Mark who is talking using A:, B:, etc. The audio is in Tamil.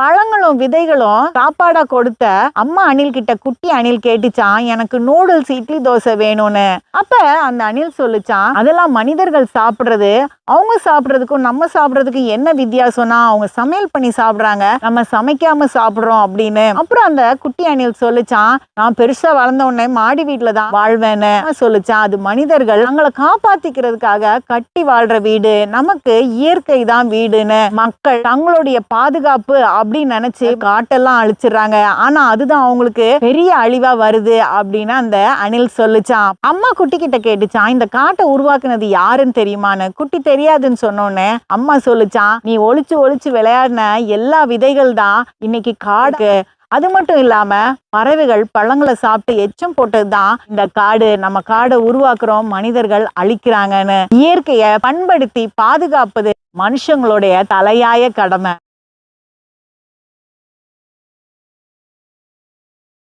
A: பழங்களும் விதைகளும் சாப்பாடா கொடுத்த அம்மா அணில் கிட்ட குட்டி அணில் கேட்டுச்சான் எனக்கு நூடுல்ஸ் இட்லி தோசை வேணும்னு. அப்ப அந்த அணில் சொல்லுச்சான் அதெல்லாம் மனிதர்கள் சாப்பிடுறது அவங்க சாப்பிடுறதுக்கும் நம்ம சாப்பிடுறதுக்கும் என்ன வித்தியாசம்னா அவங்க சமையல் பண்ணி சாப்பிடுறாங்க நம்ம சமைக்காம சாப்பிடுறோம் அப்படின்னு. அப்புறம் அந்த குட்டி அணில் சொல்லுச்சான் நான் பெருசா வளர்ந்த உடனே மாடி வீட்டுல தான் வாழ்வேன்னு. சொல்லுச்சான் அது மனிதர்கள் தங்களை காப்பாத்திக்கிறதுக்காக கட்டி வாழ்ற வீடு நமக்கு இயற்கை தான் வீடுன்னு. மக்கள் தங்களுடைய பாதுகாப்பு அப்படின்னு நினைச்சு காட்டெல்லாம் அழிச்சிடுறாங்க. ஆனா அதுதான் அவங்களுக்கு பெரிய அழிவா வருது அப்படின்னு அந்த அணில் சொல்லுச்சான் அம்மா குட்டி கிட்ட கேட்டுச்சான் இந்த காட்டை உருவாக்குனது யாருன்னு தெரியுமான்னு? குட்டி தெரியாதுன்னு சொன்னோன்னே அம்மா சொல்லுச்சான் நீ ஒளிச்சு ஒளிச்சு விளையாடின எல்லா விதைகள் தான் இன்னைக்கு காடு அது மட்டும் இல்லாம பறவைகள் பழங்களை சாப்பிட்டு எச்சம் போட்டதுதான் இந்த காடு. நம்ம காடை உருவாக்குறோம் மனிதர்கள் அழிக்கிறாங்கன்னு. இயற்கையை பண்படுத்தி பாதுகாப்பது மனுஷங்களுடைய தலையாய கடமை.